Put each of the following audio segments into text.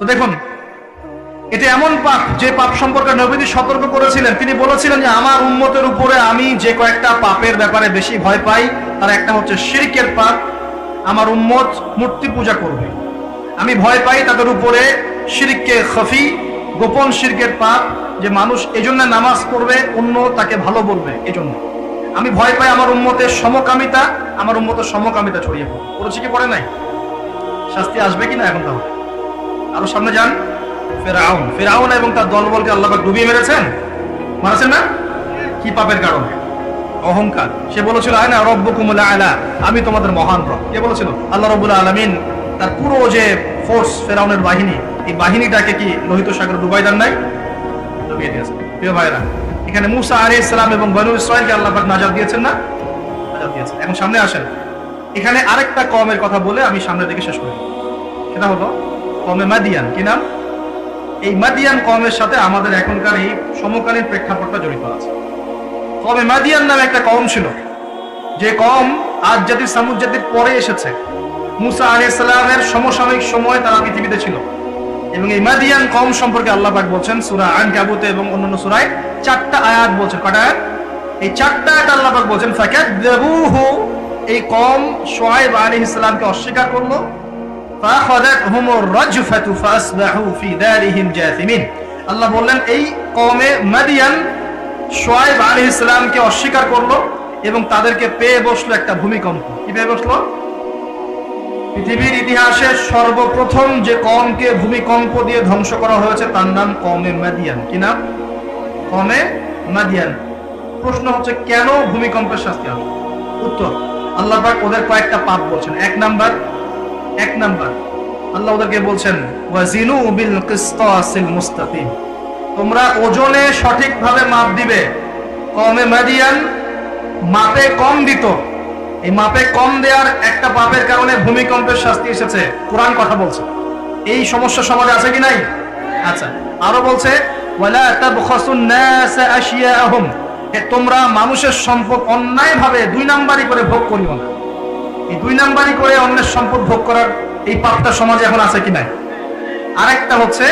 তো দেখুন, এটা এমন পাপ, যে পাপ সম্পর্কে নবীজি সতর্ক করেছিলেন। তিনি বলেছিলেন যে, আমার উন্মতের উপরে আমি যে কয়েকটা পাপের ব্যাপারে বেশি ভয় পাই, তার একটা হচ্ছে শিরকের পাপ, আমার উম্মত মূর্তি পূজা করবে। আমি ভয় পাই তাদের উপরে শিরকে খফি, গোপন শিরকের পাপ, যে মানুষ এজন্য নামাজ পড়বে, অন্য তাকে ভালো বলবে, এজন্য। আমি ভয় পাই আমার উন্মতের সমকামিতা, আমার উন্মতের সমকামিতা ছড়িয়ে পড়ে পড়েছে কি পড়ে নাই? শাস্তি আসবে কি না এখন তাহলে? আরও সামনে যান। ফেরাউন ফেরাউন এবং তার দলবলকে আল্লাহ ডুবিয়ে মেরেছেন। মারেছেন না? কি পাপের কারণে? অহংকার। সে বলেছিল আলা। আমি তোমাদের মহান রব। কে বলেছিল? আল্লাহ রব্বুল আলামিন তার পুরো যে ফোর্স ফেরাউনের বাহিনী, এই বাহিনীটাকে কি লোহিত সাগরে ডুবাই দেন নাই? ডুবিয়ে দিয়েছে প্রিয় ভাইরা এখানে মুসা আলাইহিস ইসলাম এবং বনু ইসরাইলকে আল্লাহ নাজাত দিয়েছেন না? নাজাত দিয়েছেন। এখন সামনে আসেন। এখানে আরেকটা কমের কথা বলে আমি সামনের দিকে শেষ করি। সেটা হলো কমে মাদিয়ান, কি নাম? এই মাদিয়ান কমের সাথে আমাদের এখনকার এই সমকালীন প্রেক্ষাপটটা জড়িত আছে। কমে মাদিয়ান নামে একটা কম ছিল। যে কম আজ জাতির সামুদ জাতির পরে এসেছে। মুসা আলী সাল্লামের সমসাময়িক সময় তারা পৃথিবীতে ছিল। এবং এই মাদিয়ান কম সম্পর্কে আল্লাহ পাক বলছেন, সুরা আন কাবুতে এবং অন্যান্য সুরায় চারটা আয়াত বলছেন। কটা এই চারটা আয়াত আল্লাহ পাক বলছেন ফাকাদবুহু এই কম শোয়েব আলাইহিস সালামকে অস্বীকার করল। فأخذتهم الرجفة فأصبحوا في دارهم جاثمين আল্লাহ বললেন এই কমে মাদিয়ান শোয়েব আলী ইসলামকে অস্বীকার করলো এবং তাদেরকে পেয়ে বসলো একটা ভূমিকম্প কি পেয়ে বসলো পৃথিবীর ইতিহাসে সর্বপ্রথম যে কমকে ভূমিকম্প দিয়ে ধ্বংস করা হয়েছে তার নাম কমে মাদিয়ান কি নাম কমে মাদিয়ান প্রশ্ন হচ্ছে কেন ভূমিকম্পের শাস্তি হবে উত্তর আল্লাহ পাক ওদের কয়েকটা পাপ বলছেন এক নাম্বার এক নাম্বার। আল্লাহ ওদেরকে বলছেন ওয়াজিনু বিল কিসতাসিল মুস্তাকিম। তোমরা ওজনে সঠিকভাবে মাপ দিবে। কমে মাদিয়ান, মাপে কম দিত। এই মাপে কম দেওয়ার একটা পাপের কারণে ভূমিকম্পের শাস্তি এসেছে। কোরআন কথা বলছে। এই সমস্যা সমাজে আছে কি নাই? আচ্ছা আরও বলছে, ওয়ালা তাবখাসুন নাস আশিয়াহুম তোমরা মানুষের সম্পদ অন্যায়ভাবে দুই নাম্বারই করে ভোগ করিও না। এই দুই নাম্বারই করে অন্যের সম্পদ ভোগ করার এই পাপটা সমাজে এখন আছে কি নাই? আরেকটা হচ্ছে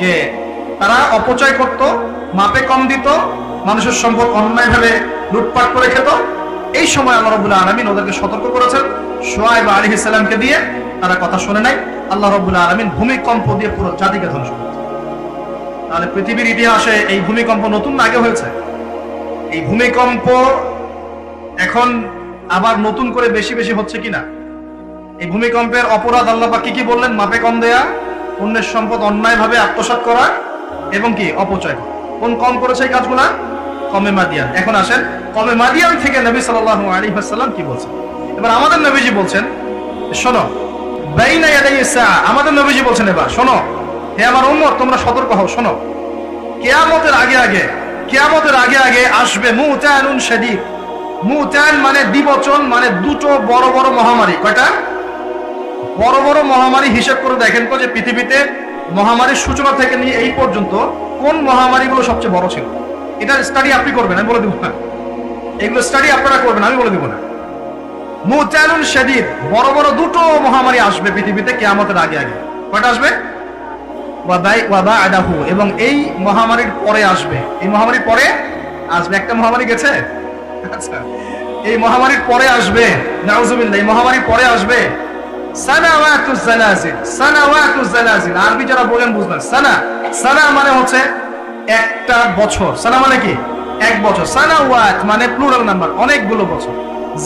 যে তারা অপচয় করত, মাপে কম দিত, মানুষের সম্পদ অন্যায়ভাবে লুটপাট করে খেত। এই সময় আল্লাহ রবুল্লাহ আলমিন ওদেরকে সতর্ক করেছেন। সোয়াইব আলী ইসলামকে দিয়ে তারা কথা শুনে নাই। আল্লাহ রবুল্লাহ আলমিন ভূমিকম্প দিয়ে পুরো জাতিকে ধ্বংস তাহলে পৃথিবীর ইতিহাসে এই ভূমিকম্প নতুন আগে হয়েছে? এই ভূমিকম্প এখন আবার নতুন করে বেশি বেশি হচ্ছে কিনা? এই ভূমিকম্পের অপরাধ আল্লাহ পাক কি কি বললেন? মাপে কম দেয়া অন্যের সম্পদ অন্যায়ভাবে আত্মসাৎ করা এবং কি? অপচয় কোন কম করেছে এই কাজগুলা? কমে মাদিয়ান। এখন আসেন, কমে মাদিয়ান থেকে নবী সাল্লাল্লাহু আলাইহি ওয়াসাল্লাম কি বলছেন? এবার আমাদের নবীজি বলছেন, শোনো আমাদের নবীজি বলছেন এবার, শোনো, হে আমার উম্মত, তোমরা সতর্ক হও, শোনো। কেয়ামতের আগে আগে, কেয়ামতের আগে আগে আসবে মুতানুন শাদীদ। মুতান মানে দ্বিবচন মানে দুটো বড় বড় মহামারী। কয়টা? বড় বড় মহামারী হিসেব করে দেখেন তো যে পৃথিবীতে মহামারীর সূচনা থেকে নিয়ে এই পর্যন্ত কোন মহামারীগুলো সবচেয়ে বড় ছিল? এটা স্টাডি আপনি করবেন, আমি বলে দিব না। এগুলো স্টাডি আপনারা করবেন, আমি বলে দিব না। মুতানুন শাদীদ, বড় বড় দুটো মহামারী আসবে পৃথিবীতে কেয়ামতের আগে আগে। কয়টা আসবে? এবং এই মহামারীর পরে আসবে। এই মহামারীর পরে আসবে। একটা মহামারী গেছে? আচ্ছা এই মহামারীর পরে আসবে, নাউজুবিল্লাহ, এই মহামারীর পরে আসবে। সানাওয়াতুজ জালাজিল আরবি যারা বলেন সানা সানা মানে হচ্ছে একটা বছর। সানা মানে কি? এক বছর। সানাওয়াত মানে প্লুরাল নাম্বার অনেকগুলো বছর।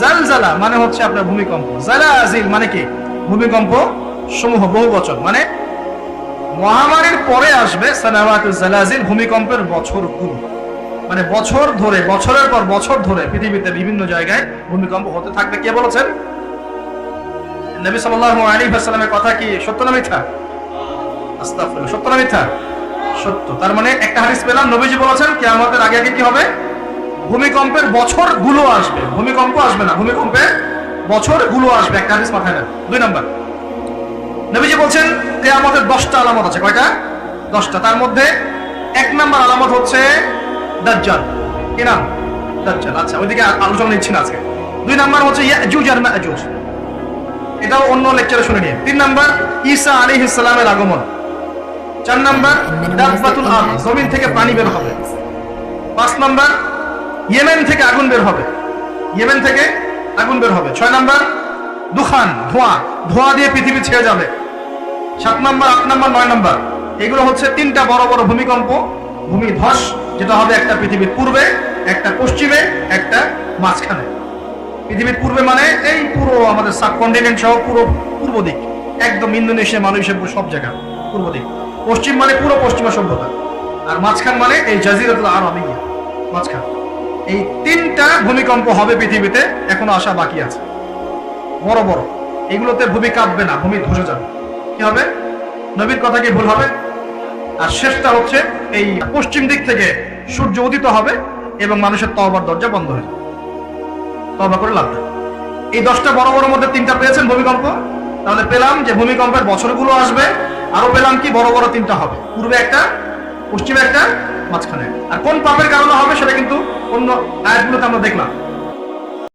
জালজালা মানে হচ্ছে আপনার ভূমিকম্প। জালাজিল মানে কি? ভূমিকম্প সমূহ, বহু বছর। মানে মহামারীর পরে আসবে সানাওয়াতুজ জালাজিল, ভূমিকম্পের বছরগুলো। মানে বছর ধরে, বছরের পর বছর ধরে পৃথিবীতে বিভিন্ন জায়গায় ভূমিকম্প হতে থাকবে। কে বলেছেন? নবী সাল্লাল্লাহু আলাইহি ওয়াসাল্লামের কথা কি সত্য না মিথ্যা? আস্তাগফিরুল্লাহ। সত্য না মিথ্যা? সত্য। তার মানে একটা হাদিস পেলাম, নবীজি বলেছেন, কিয়ামতের আগে আগে কি হবে? ভূমিকম্পের বছরগুলো আসবে। ভূমিকম্প আসবে না, ভূমিকম্পের বছরগুলো আসবে। একটা হাদিস মাথায় নেন। দুই নাম্বার। নবীজি বলছেন, কিয়ামতের দশটা আলামত আছে। কয়টা? দশটা। তার মধ্যে এক নাম্বার আলামত হচ্ছে দাজ্জাল। কি নাম? দাজ্জাল। আচ্ছা ওইদিকে আলোচনা নিচ্ছি না আজকে। দুই নাম্বার হচ্ছে ইয়াজুজ আর মাজুজ। এটাও অন্য লেকচারে শুনে নিয়ে। তিন নাম্বার, ঈসা আলাইহিস সালামের আগমন। চার নাম্বার দাব্বাতুল আরদ, জমিন থেকে পানি বের হবে। পাঁচ নাম্বার, ইয়েমেন থেকে আগুন বের হবে। ইয়েমেন থেকে আগুন বের হবে। ছয় নাম্বার, দুখান, ধোঁয়া। ধোঁয়া দিয়ে পৃথিবী ছেড়ে যাবে। সাত নাম্বার, আট নাম্বার, নয় নাম্বার। এগুলো হচ্ছে তিনটা বড় বড় ভূমিকম্প, ভূমি ধস যেটা হবে একটা পৃথিবীর পূর্বে, একটা পশ্চিমে, একটা মাঝখানে। পৃথিবীর পূর্বে মানে এই পুরো আমাদের সাবকন্টিনেন্ট সহ পুরো পূর্ব দিক। একদম ইন্দোনেশিয়া মালয়েশিয়া পুরো সব জায়গা, পূর্ব দিক। পশ্চিম মানে পুরো পশ্চিমা সভ্যতা, আর মাঝখান মানে এই জাজিরাতুল আরব মাঝখান। এই তিনটা ভূমিকম্প হবে পৃথিবীতে, এখনও আসা বাকি আছে। বড় বড়। এগুলোতে ভূমি কাঁপবে না, ভূমি ধসে যাবে। কি হবে? নবীর কথা কি ভুল হবে? আর শেষটা হচ্ছে এই পশ্চিম দিক থেকে সূর্য উদিত হবে এবং মানুষের তওবার দরজা বন্ধ হয়ে যাবে। তবা করে লাভ এই দশটা বড় বড় মধ্যে তিনটা পেয়েছেন ভূমিকম্প। তাহলে পেলাম যে ভূমিকম্পের বছরগুলো আসবে। আরও পেলাম কি বড় বড় তিনটা হবে। পূর্বে একটা, পশ্চিমে একটা, মাঝখানে আর কোন পাপের কারণে হবে সেটা কিন্তু অন্য আয়াতগুলোতে আমরা দেখলাম।